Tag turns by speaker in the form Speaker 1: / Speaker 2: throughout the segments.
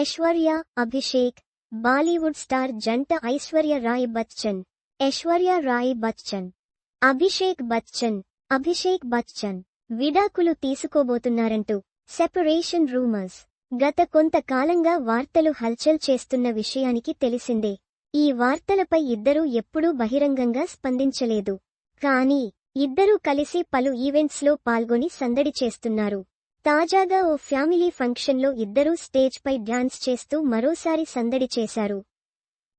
Speaker 1: Aishwarya Abhishek Bollywood star జంట ఐశ్వర్య రాయ్ బచ్చన్ ఐశ్వర్య రాయ్ బచ్చన్ అభిషేక్ బచ్చన్ అభిషేక్ బచ్చన్ విడాకులు తీసుకోబోతున్నారంటూ separation rumours గత కొంతకాలంగా వార్తలు హల్చల్ చేస్తున్న విషయానికి తెలిసిందే. ఈ వార్తలపై ఇద్దరూ ఎప్పుడూ బహిరంగంగా స్పందించలేదు. కానీ ఇద్దరూ కలిసి పలు ఈవెంట్స్లో పాల్గొని సందడి చేస్తున్నారు. తాజాగా ఓ ఫ్యామిలీ ఫంక్షన్లో ఇద్దరూ స్టేజ్పై డ్యాన్స్ చేస్తూ మరోసారి సందడి చేశారు.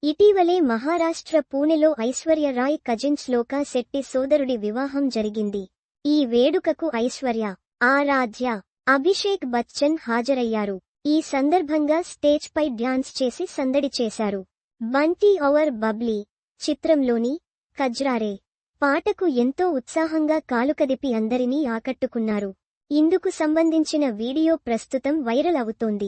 Speaker 1: ఇటీవలే మహారాష్ట్ర పూణెలో ఐశ్వర్య రాయ్ కజిన్ శెట్టి సోదరుడి వివాహం జరిగింది. ఈ వేడుకకు ఐశ్వర్య ఆరాధ్య అభిషేక్ బచ్చన్ హాజరయ్యారు. ఈ సందర్భంగా స్టేజ్పై డ్యాన్స్ చేసి సందడి చేశారు. బంటీ అవర్ బబ్లీ చిత్రంలోని కజ్రారే పాటకు ఎంతో ఉత్సాహంగా కాలుకదిపి అందరినీ ఆకట్టుకున్నారు. ఇందుకు సంబంధించిన వీడియో ప్రస్తుతం వైరల్ అవుతోంది.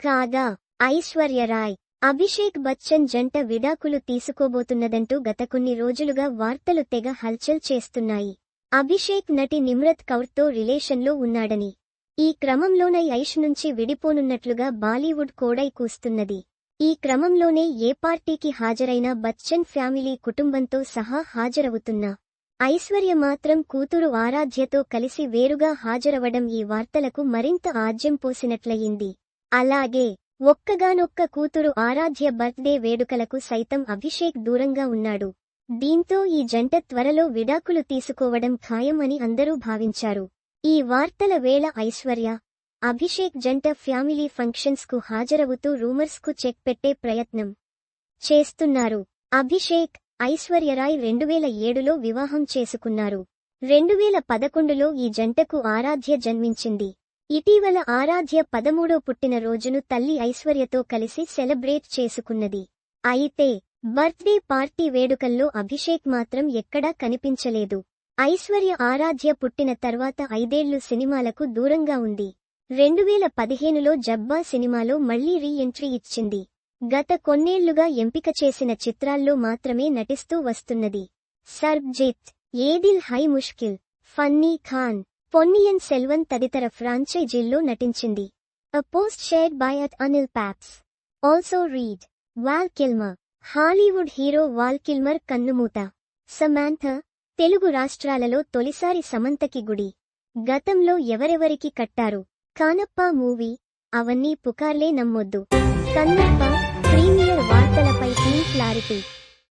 Speaker 1: కాగా ఐశ్వర్యరాయ్ అభిషేక్ బచ్చన్ జంట విడాకులు తీసుకోబోతున్నదంటూ గత కొన్ని రోజులుగా వార్తలు తెగ హల్చల్ చేస్తున్నాయి. అభిషేక్ నటి నిమ్రత్ కౌర్తో రిలేషన్లో ఉన్నాడని. ఈ క్రమంలోనై ఐష్ నుంచి విడిపోనున్నట్లుగా బాలీవుడ్ కోడై కూస్తున్నది. ఈ క్రమంలోనే ఏ పార్టీకి హాజరైన బచ్చన్ ఫ్యామిలీ కుటుంబంతో సహా హాజరవుతున్నా. ఐశ్వర్య మాత్రం కూతురు ఆరాధ్యతో కలిసి వేరుగా హాజరవడం ఈ వార్తలకు మరింత ఆజ్యం పోసినట్లయింది. అలాగే ఒక్కగానొక్క కూతురు ఆరాధ్య బర్త్డే వేడుకలకు సైతం అభిషేక్ దూరంగా ఉన్నాడు. దీంతో ఈ జంట త్వరలో విడాకులు తీసుకోవడం ఖాయం అని అందరూ భావించారు. ఈ వార్తల వేళ ఐశ్వర్య అభిషేక్ జంట ఫ్యామిలీ ఫంక్షన్స్కు హాజరవుతూ రూమర్స్కు చెక్ పెట్టే ప్రయత్నం చేస్తున్నారు. అభిషేక్ ఐశ్వర్యరాయ్ రెండువేల ఏడులో వివాహం చేసుకున్నారు. రెండువేల పదకొండులో ఈ జంటకు ఆరాధ్య జన్మించింది. ఇటీవల ఆరాధ్య పదమూడో పుట్టినరోజును తల్లి ఐశ్వర్యతో కలిసి సెలబ్రేట్ చేసుకున్నది. అయితే బర్త్డే పార్టీ వేడుకల్లో అభిషేక్ మాత్రం ఎక్కడా కనిపించలేదు. ఐశ్వర్య ఆరాధ్య పుట్టిన తర్వాత ఐదేళ్ళు సినిమాలకు దూరంగా ఉంది. రెండువేల పదిహేనులో జబ్బా సినిమాలో మళ్ళీ రీ ఎంట్రీ ఇచ్చింది. గత కొన్నేళ్ళుగా ఎంపిక చేసిన చిత్రాల్లో మాత్రమే నటిస్తూ వస్తున్నది. సర్బ్జిత్ ఏదిల్ హై ముష్కిల్ ఫన్నీ ఖాన్ పొన్నియన్ సెల్వన్ తదితర ఫ్రాంచైజీల్లో నటించింది. A post shared by at Anil paps also read Val Kilmer Hollywood hero Val Kilmer కన్నుమూత. Samantha Telugu రాష్ట్రాలలో తొలిసారి సమంతకి గుడి. గతంలో ఎవరెవరికి కట్టారు? కానప్ప మూవీ అవన్నీ పుకార్లే నమ్మొద్దు. కన్నప్ప ప్రీమియర్ వార్తలపై క్లారిటీ.